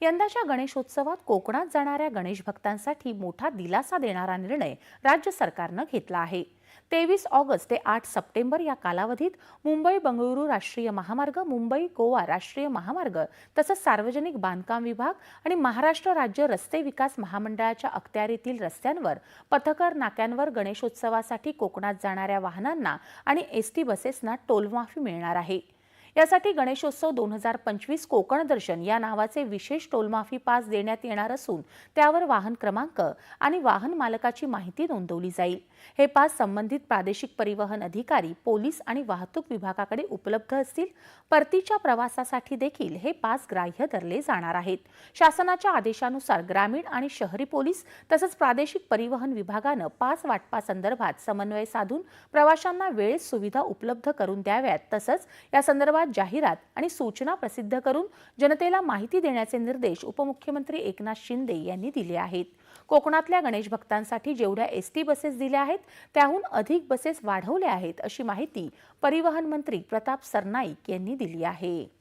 यंदाच्या गणेशोत्सवात कोकणात जाणाऱ्या गणेश भक्तांसाठी मोठा दिलासा देणारा निर्णय राज्य सरकारनं घेतला आहे. तेवीस ऑगस्ट ते आठ सप्टेंबर या कालावधीत मुंबई बंगळुरू राष्ट्रीय महामार्ग मुंबई गोवा राष्ट्रीय महामार्ग तसंच सार्वजनिक बांधकाम विभाग आणि महाराष्ट्र राज्य रस्ते विकास महामंडळाच्या अखत्यारीतील रस्त्यांवर पथकर नाक्यांवर गणेशोत्सवासाठी कोकणात जाणाऱ्या वाहनांना आणि एस टी बसेसना टोलमाफी मिळणार आहे. यासाठी गणेशोत्सव दोन हजार पंचवीस कोकण दर्शन या नावाचे विशेष टोलमाफी पास देण्यात येणार असून त्यावर वाहन क्रमांक आणि वाहन मालकाची माहिती नोंदवली जाईल. हे पास संबंधित प्रादेशिक परिवहन अधिकारी पोलीस आणि वाहतूक विभागाकडे उपलब्ध असतील. परतीच्या प्रवासासाठी देखील हे पास ग्राह्य धरले जाणार आहेत. शासनाच्या आदेशानुसार ग्रामीण आणि शहरी पोलीस तसंच प्रादेशिक परिवहन विभागानं पास वाटपासंदर्भात समन्वय साधून प्रवाशांना वेळेत सुविधा उपलब्ध करून द्याव्यात तसंच या संदर्भात जाहिरात आणि सूचना प्रसिद्ध करून जनतेला माहिती देण्याचे निर्देश उपमुख्यमंत्री एकनाथ शिंदे यांनी दिले आहेत. कोकणातल्या गणेश भक्तांसाठी जेवढ्या एस टी बसेस दिल्या आहेत त्याहून अधिक बसेस वाढवल्या आहेत अशी माहिती परिवहन मंत्री प्रताप सरनाईक यांनी दिली आहे.